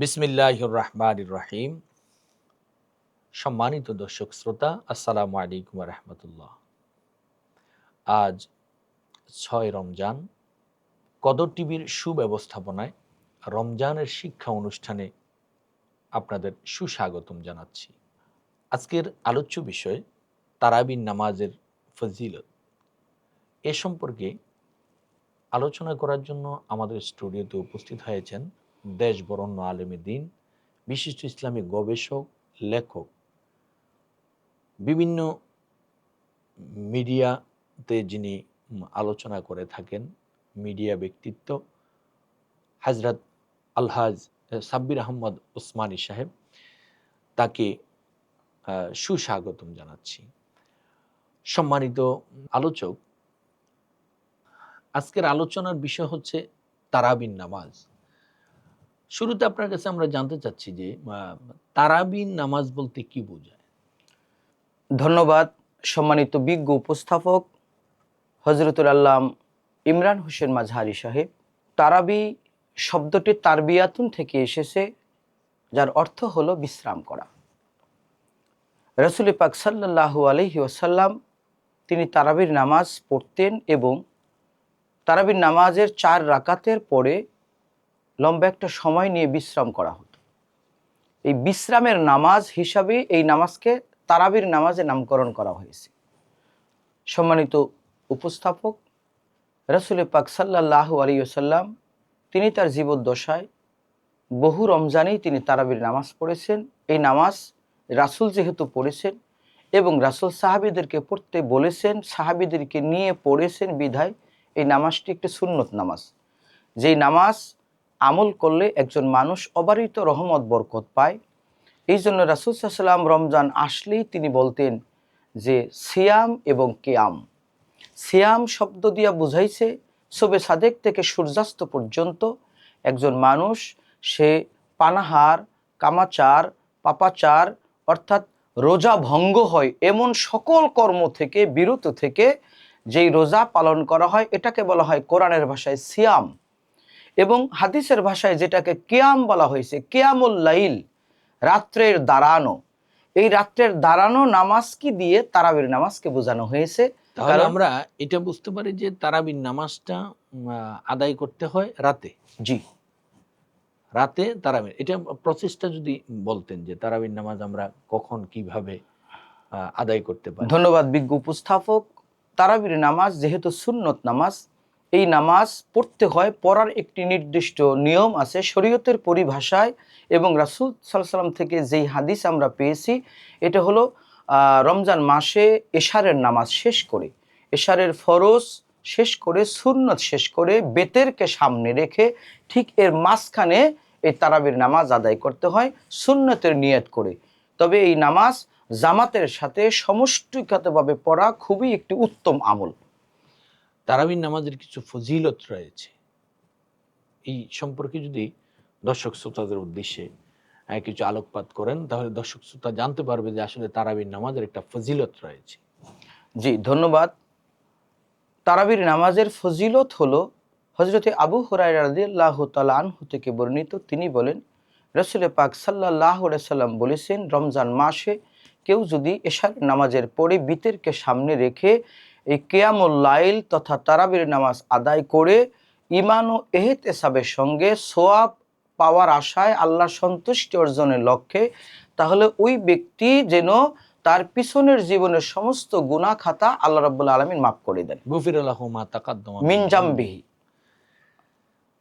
বিসমিল্লাহির রহমান রাহিম সম্মানিত দর্শক শ্রোতা, আসসালামু আলাইকুম রহমতুল্লাহ। আজ ছয় রমজান। কদর টিভির সুব্যবস্থাপনায় রমজানের শিক্ষা অনুষ্ঠানে আপনাদের সুস্বাগতম জানাচ্ছি। আজকের আলোচ্য বিষয় তারাবিন নামাজের ফজিলত। এ সম্পর্কে আলোচনা করার জন্য আমাদের স্টুডিওতে উপস্থিত হয়েছেন দেশ বরণ্য আলেমী দিন, বিশিষ্ট ইসলামী গবেষক, লেখক, বিভিন্ন মিডিয়াতে যিনি আলোচনা করে থাকেন, মিডিয়া ব্যক্তিত্ব হাজরত আলহাজ সাব্বির আহমদ ওসমানী সাহেব, তাকে সুস্বাগতম জানাচ্ছি। সম্মানিত আলোচক, আজকের আলোচনার বিষয় হচ্ছে তারাবিন নামাজ। শুরুতে আপনার কাছে আমরা জানতে চাচ্ছি যে তারাবিন নামাজ বলতে কি বোঝায়? ধন্যবাদ সম্মানিত বিজ্ঞ উপস্থাপক হজরতুল আল্লাম ইমরান হোসেন মাঝহারি সাহেব। তারাবি শব্দটি তারবিয়াতুন থেকে এসেছে, যার অর্থ হলো বিশ্রাম করা। রসুল পাক সাল্লাহু আলহি ওসাল্লাম তিনি তারাবির নামাজ পড়তেন এবং তারাবির নামাজের চার রাকাতের পরে লম্বা একটা সময় নিয়ে বিশ্রাম করা হতো। এই বিশ্রামের নামাজ হিসাবে এই নামাজকে তারাবির নামাজে নামকরণ করা হয়েছে। সম্মানিত উপস্থাপক, রসুল পাক সাল্লাহ আলিয়াল্লাম তিনি তার জীবদ্দশায় বহু রমজানেই তিনি তারাবির নামাজ পড়েছেন। এই নামাজ রাসুল যেহেতু পড়েছেন এবং রাসুল সাহাবিদেরকে পড়তে বলেছেন, সাহাবিদেরকে নিয়ে পড়েছেন বিধায় এই নামাজটি একটি সুন্নত নামাজ। যেই নামাজ আমল করলে একজন মানুষ অবারিত রহমত বরকত পায়। এই জন্য রাসুল সাল্লাম রমজান আসলেই তিনি বলতেন যে, সিয়াম এবং কেয়াম। সিয়াম শব্দ দিয়া বুঝাইছে সবে সাদেক থেকে সূর্যাস্ত পর্যন্ত একজন মানুষ, সে পানাহার, কামাচার, পাপাচার, অর্থাৎ রোজা ভঙ্গ হয় এমন সকল কর্ম থেকে, বিরত থেকে, যেই রোজা পালন করা হয়, এটাকে বলা হয় কোরআনের ভাষায় সিয়াম। এবং হাদিসের ভাষায় যেটাকে কেয়াম বলা হয়েছে কেয়ামুল লাইল রাত্রের দাঁড়ানো। এই রাত্রের দাঁড়ানো নামাজ কি দিয়ে তারাবির নামাজকে বোঝানো হয়েছে? তাহলে আমরা এটা বুঝতে পারি যে তারাবিন নামাজটা আদায় করতে হয় রাতে। জি। রাতে তারাবিন এটা প্রসেসটা যদি বলতেন যে তারাবিন নামাজ আমরা কখন কীভাবে আদায় করতে পারি। ধন্যবাদ বিজ্ঞ উপস্থাপক। তারাবির নামাজ যেহেতু সুন্নত নামাজ এই নামাজ পড়তে হয়, পড়ার একটি নির্দিষ্ট নিয়ম আছে শরীয়তের পরিভাষায় এবং রাসুল সাল্লাম থেকে যেই হাদিস আমরা পেয়েছি, এটা হলো রমজান মাসে এশারের নামাজ শেষ করে। এশারের ফরজ শেষ করে, সুন্নত শেষ করে বেতেরকে সামনে রেখে ঠিক এর মাঝখানে এই তারাবির নামাজ আদায় করতে হয়, সুন্নতের নিয়ত করে। তবে এই নামাজ জামাতের সাথে সমষ্টিগতভাবে পড়া খুবই একটি উত্তম আমল। তারাবিন নামাজের কিছু ফজিলত রয়েছে। এই সম্পর্কে যদি দর্শক শ্রোতাদের উদ্দেশ্যে কিছু আলোকপাত করেন, তাহলে দর্শক শ্রোতা জানতে পারবে যে আসলে তারাবিন নামাজের একটা ফজিলত রয়েছে। জি, ধন্যবাদ। তারাবির নামাজের ফজিলত হলো হজরতে আবু হরাই রাদিয়াল্লাহ তালা আনহু থেকে বর্ণিত। তিনি বলেন, রসুল পাক সাল্লাহ সাল্লাম বলেছেন, রমজান মাসে কেউ যদি এশার নামাজের পরে বিতেরকে সামনে রেখে এই কেয়ামুল লাইল তথা তারাবির নামাজ আদায় করে ইমান ও এহেত এসাবের সঙ্গে সোয়াব পাওয়ার আশায় আল্লাহ সন্তুষ্টি অর্জনের লক্ষ্যে তাহলে ওই ব্যক্তি যেন তার পিছনের জীবনের সমস্ত গুনাহ খাতা আল্লাহ রাব্বুল আলমিন মাফ করে দেন। মিনজাম্বিহি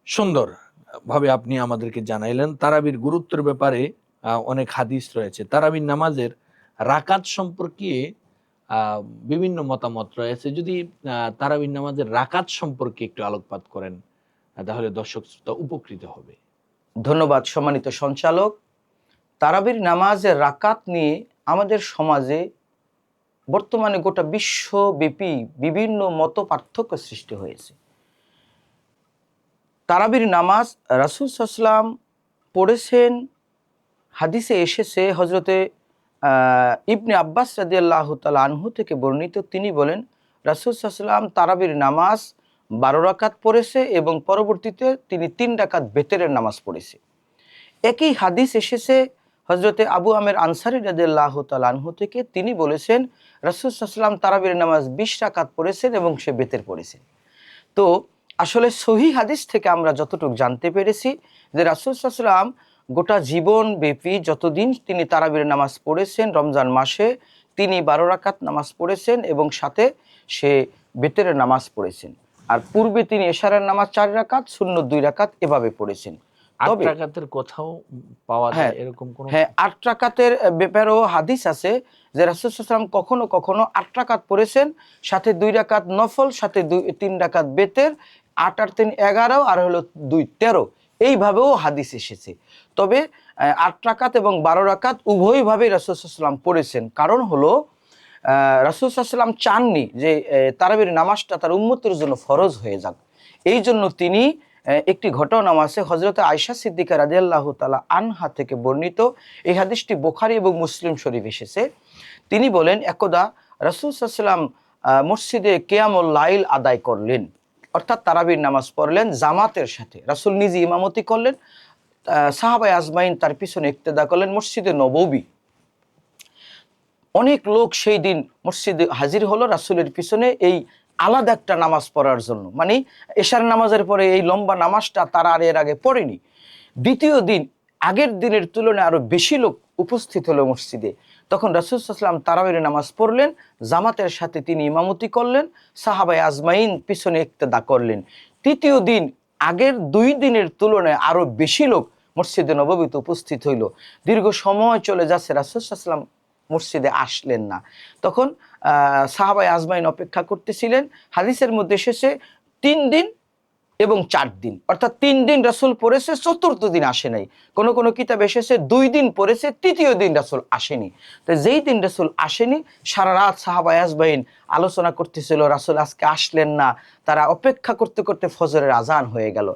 সুন্দর ভাবে আপনি আমাদেরকে জানাইলেন। তারাবির গুরুত্বের ব্যাপারে অনেক হাদিস রয়েছে। তারাবির নামাজের রাকাত সম্পর্কে বিভিন্ন মতামত রয়েছে। যদি আহ, তারাবির নামাজের রাকাত সম্পর্কে একটু আলোকপাত করেন তাহলে দর্শক শ্রোতা উপকৃত হবে। ধন্যবাদ সম্মানিত সঞ্চালক। তারাবির নামাজের রাকাত নিয়ে আমাদের সমাজে বর্তমানে গোটা বিশ্বব্যাপী বিভিন্ন মত পার্থক্য সৃষ্টি হয়েছে। তারাবির নামাজ রাসুল সাল্লাম পড়েছেন হাদিসে এসেছে হজরতে ইবনে আব্বাস রাদিয়াল্লাহ তালা আনহু থেকে বর্ণিত তিনি বলেন, রাসুল সাল্লাম তারাবির নামাজ বারো রাকাত পড়েছে এবং পরবর্তীতে তিনি তিন রাকাত বেতেরের নামাজ পড়েছে। একই হাদিস এসেছে হজরতে আবু আমের আনসারি রাদিয়াল্লাহু তাআলা আনহু থেকে তিনি বলেছেন, রাসূল সাল্লাম তারাবির নামাজ বিশ রাকাত পড়েছেন এবং সে বেতের পড়েছেন। তো আসলে সহি হাদিস থেকে আমরা যতটুকু জানতে পেরেছি যে রাসূল সাল্লাম গোটা জীবন ব্যাপী যতদিন তিনি তারাবির নামাজ পড়েছেন রমজান মাসে তিনি বারো রাকাত নামাজ পড়েছেন এবং সাথে সে বেতের নামাজ পড়েছেন। আর পূর্বে তিনি এশারের নামাজ চার রাকাত শূন্য দুই রাকাত এভাবে পড়েছেন। তবে- টাকাতের কোথাও পাওয়া হ্যাঁ, যায় এরকম কোন হ্যাঁ আট রাকাতের ব্যাপারেও হাদিস আছে যে রাসুলাম কখনো কখনো আট রাকাত পড়েছেন সাথে দুই রাকাত নফল সাথে দুই তিন রাকাত বেতের আট আর তিন এগারো আর হলো দুই তেরো। এইভাবেও হাদিস এসেছে। তবে আট রাকাত এবং বারো রাকাত উভয়ভাবে রাসুলাম পড়েছেন। কারণ হলো রাসুলাম চাননি যে তারাবির নামাজটা তার উন্মতের জন্য ফরজ হয়ে যাক। এই জন্য তিনি একটি ঘটনা আছে হজরত আয়সা সিদ্দিকা রাজিয়াল্লাহ তালা আনহা থেকে বর্ণিত। এই হাদিসটি বোখারি এবং মুসলিম শরীফ এসেছে। তিনি বলেন, একদা রাসুল সাল্লাম মসজিদে কেয়ামুল লাইল আদায় করলেন। অর্থাৎ তারাবির নামাজ পড়লেন জামাতের সাথে। রাসুল নিজে ইমামতি করলেন সাহাবাই আজমাইন তার পিছনে ইক্তেদা করলেন মসজিদে নববী। অনেক লোক সেই দিন মসজিদে হাজির হলো রাসুলের পিছনে এই আলাদা একটা নামাজ পড়ার জন্য। মানে এশার নামাজের পরে এই লম্বা নামাজটা তারা আর এর আগে পড়েনি। দ্বিতীয় দিন আগের দিনের তুলনায় আরও বেশি লোক উপস্থিত হলো মসজিদে। তখন রাসুলাম তারাবির নামাজ পড়লেন, জামাতের সাথে তিনি ইমামতি করলেন সাহাবাই আজমাইন পিছনে ইক্তেদা করলেন। তৃতীয় দিন, আগের দুই দিনের তুলনায় আরও বেশি লোক মসজিদে নববীতে উপস্থিত হইল। দীর্ঘ সময় চলে যাচ্ছে রাসুলাম মসজিদে আসলেন না। তখন সাহাবাই আজমাইন অপেক্ষা করতেছিলেন। হাদিসের মধ্যে এসেছে, তিন দিন এবং চার দিন। অর্থাৎ তিন দিন রাসুল পড়েছে, চতুর্থ দিন আসে নাই। কোনো কোনো কিতাব এসেছে, দুই দিন পড়েছে, তৃতীয় দিন রাসুল আসেনি। তো যেই দিন রাসুল আসেনি, সারা রাত সাহাবাই আজমাইন আলোচনা করতেছিল, রাসুল আজকে আসলেন না। তারা অপেক্ষা করতে করতে ফজরের আজান হয়ে গেল।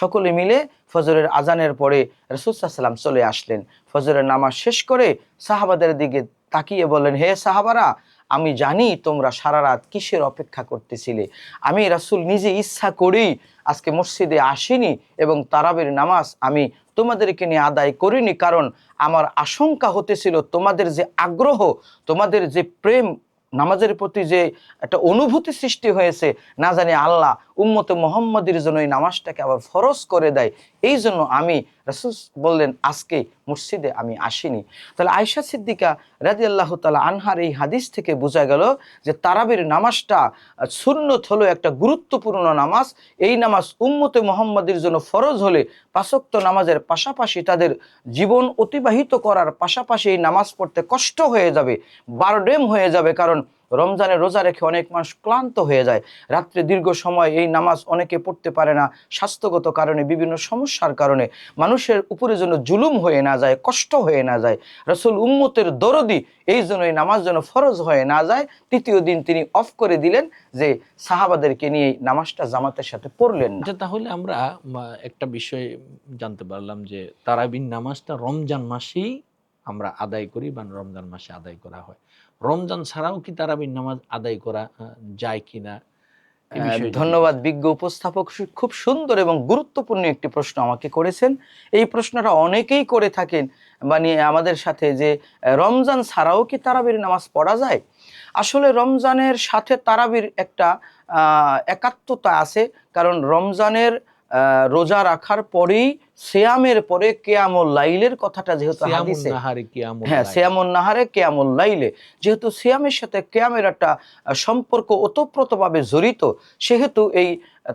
সকলে মিলে ফজরের আজানের পরে রসুল সাল্লাম চলে আসলেন। ফজরের নামাজ শেষ করে সাহাবাদের দিকে তাকিয়ে বললেন, হে সাহাবারা আমি জানি তোমরা সারা রাত কিসের অপেক্ষা করতেছিলে। আমি রাসুল নিজে ইচ্ছা করেই আজকে মসজিদে আসিনি এবং তারাবের নামাজ আমি তোমাদেরকে নিয়ে আদায় করিনি কারণ আমার আশঙ্কা হতেছিল তোমাদের যে আগ্রহ, তোমাদের যে প্রেম, নামাজের প্রতি যে একটা অনুভূতি সৃষ্টি হয়েছে, না জানি আল্লাহ উম্মতে মোহাম্মদের জন্য এই নামাজটাকে আবার ফরজ করে দেয়। এই জন্য আমি রাসুল বললেন, আজকে মসজিদে আমি আসিনি। তাহলে আয়সা সিদ্দিকা রাজি আল্লাহ তালা আনহার এই হাদিস থেকে বোঝা গেল যে তারাবির নামাজটা সুন্নত হলো একটা গুরুত্বপূর্ণ নামাজ। এই নামাজ উম্মতে মোহাম্মদের জন্য ফরজ হলে পাশক্ত নামাজের পাশাপাশি তাদের জীবন অতিবাহিত করার পাশাপাশি এই নামাজ পড়তে কষ্ট হয়ে যাবে, বারডেম হয়ে যাবে। কারণ রমজানে রোজা রেখে অনেক মানুষ ক্লান্ত হয়ে যায়। রাত্রে দীর্ঘ সময় এই নামাজ অনেকে পড়তে পারে না স্বাস্থ্যগত কারণে, বিভিন্ন সমস্যার কারণে। মানুষের উপরে যেন জুলুম হয়ে না যায়, কষ্ট হয়ে না যায়। রসুল উম্মতের দরদি এই জন্য এই নামাজ যেন ফরজ হয়ে না যায়। তৃতীয় দিন তিনি অফ করে দিলেন যে সাহাবাদেরকে নিয়ে নামাজটা জামাতের সাথে পড়লেন না। আচ্ছা তাহলে আমরা একটা বিষয় জানতে পারলাম যে তারাবিন নামাজটা রমজান মাসেই আমরা আদায় করি বা রমজান মাসে আদায় করা হয়। রমজান ছাড়াও কি তারাবির নামাজ আদায় করা যায় কিনা? ধন্যবাদ বিজ্ঞ উপস্থাপক। খুব সুন্দর এবং গুরুত্বপূর্ণ একটি প্রশ্ন আমাকে করেছেন। এই প্রশ্নটা অনেকেই করে থাকেন মানে আমাদের সাথে যে রমজান ছাড়াও কি তারাবির নামাজ পড়া যায়? আসলে রমজানের সাথে তারাবির একটা একাত্মতা আছে কারণ রমজানের রোজা রাখার পরেই সিয়ামের পরে কেয়ামুল লাইলের কথাটা যেহেতু হাদিসে হ্যাঁ লাইল। নাহারে কেয়ামুল লাইলে। যেহেতু সিয়ামের সাথে কেয়ামের একটা সম্পর্ক ওতপ্রোতভাবে জড়িত সেহেতু এই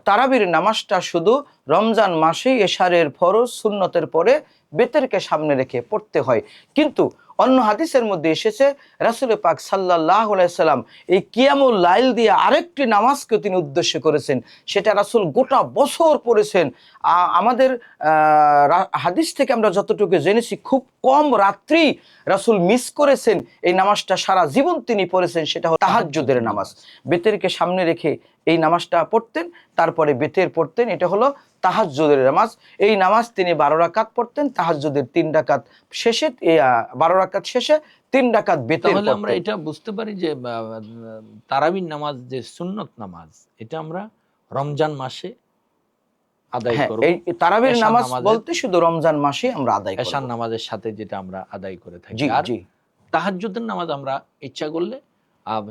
তারাবির নামাজটা শুধু রমজান মাসেই এশারের ফরজ সুন্নতের পরে বেতেরকে সামনে রেখে পড়তে হয়। কিন্তু অন্য হাদিসের মধ্যে এসেছে রাসুল পাক সাল্লাহ সাল্লাম এই কিয়ামুল লাইল দিয়ে আরেকটি নামাজকে তিনি উদ্দেশ্য করেছেন। সেটা রাসুল গোটা বছর পড়েছেন। আমাদের হাদিস থেকে আমরা যতটুকু জেনেছি খুব কম রাত্রি রাসুল মিস করেছেন এই নামাজটা সারা জীবন তিনি পড়েছেন সেটা হলো তাহাজ্জুদের নামাজ। বেতেরকে সামনে রেখে এই নামাজটা পড়তেন তারপরে বেতের পড়তেন এটা হলো তাহাজ্জুদের নামাজ। এই নামাজ তিনি বারো রাকাত পড়তেন তাহাজ্জুদের তিন রাকাত শেষে বারো রাকাত শেষে তিন রাকাত বেতের তাহলে আমরা এটা বুঝতে পারি যে আহ, তারাবির নামাজ যে সুন্নত নামাজ এটা আমরা রমজান মাসে আদায় হ্যাঁ করব তারাবির নামাজ বলতে শুধু রমজান মাসে আমরা আদায় এশার নামাজের সাথে যেটা আমরা আদায় করে থাকি জি জি তাহাজ্জুদের নামাজ আমরা ইচ্ছা করলে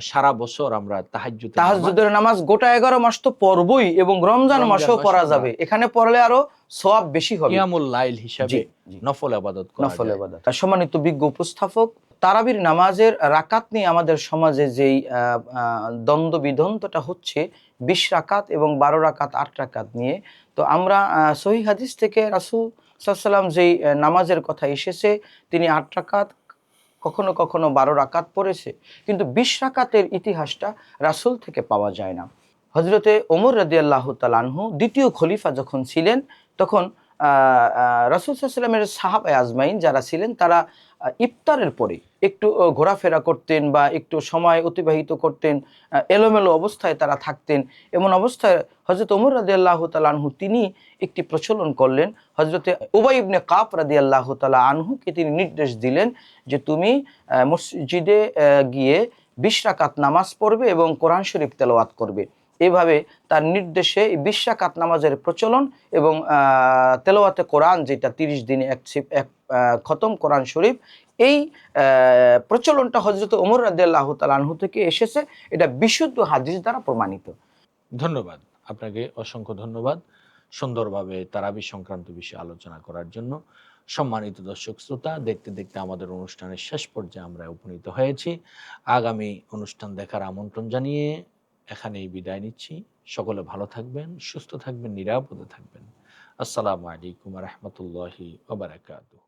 সারা বছর আমরা তাহাজ্জুদ তাহাজ্জুদের নামাজ গোটা এগারো মাস তো পড়বই এবং রমজান মাসেও পড়া যাবে এখানে পড়লে আরও সওয়াব বেশি হবে কিয়ামুল লাইল হিসাবে। নফল আবাদত করা নফল। ইবাদত। সম্মানিত বিজ্ঞ উপস্থাপক তারাবির নামাজের রাকাত নিয়ে আমাদের সমাজে যেই দ্বন্দ্ব বিধন্তটা হচ্ছে বিশ রাকাত এবং বারো রাকাত, আট রাকাত নিয়ে। তো আমরা সহি হাদিস থেকে রাসুল সাল্লাম যেই নামাজের কথা এসেছে, তিনি আট রাকাত, কখনো কখনো বারো রাকাত পড়েছে। কিন্তু বিশ রাকাতের ইতিহাসটা রাসুল থেকে পাওয়া যায় না। হজরতে ওমর রদিয়াল্লাহ তালানহু দ্বিতীয় খলিফা যখন ছিলেন, তখন রাসুল সাল্লামের সাহাবায় আজমাইন যারা ছিলেন, তারা ইফতারের পরে একটু ঘোরাফেরা করতেন বা একটু সময় অতিবাহিত করতেন এলোমেলো অবস্থায় তারা থাকতেন। এমন অবস্থায় হজরত ওমর রাদি আল্লাহ আনহু তিনি একটি প্রচলন করলেন। হজরতে উবাই ইবনে কাপ রাদি আল্লাহ তালা আনহুকে তিনি নির্দেশ দিলেন যে তুমি মসজিদে গিয়ে বিশ রাকাত নামাজ পড়বে এবং কোরআন শরীফ তেলাওয়াত করবে। এভাবে তার নির্দেশে এই বিশ নামাজের প্রচলন এবং আহ, তেলাওয়াতে কোরআন যেটা তিরিশ দিনে এক এক খতম কোরআন শরীফ এই প্রচলনটা হজরত ওমর রাদিয়াল্লাহু তাআলা আনহু থেকে এসেছে। এটা বিশুদ্ধ হাদিস দ্বারা প্রমাণিত। ধন্যবাদ আপনাকে। অসংখ্য ধন্যবাদ সুন্দরভাবে তারাবি সংক্রান্ত বিষয়ে আলোচনা করার জন্য। সম্মানিত দর্শক শ্রোতা দেখতে দেখতে আমাদের অনুষ্ঠানের শেষ পর্যায়ে আমরা উপনীত হয়েছি। আগামী অনুষ্ঠান দেখার আমন্ত্রণ জানিয়ে এখানেই বিদায় নিচ্ছি। সকলে ভালো থাকবেন সুস্থ থাকবেন নিরাপদে থাকবেন। আসসালামু আলাইকুম রহমতুল্লাহি ওবরাকাতুহ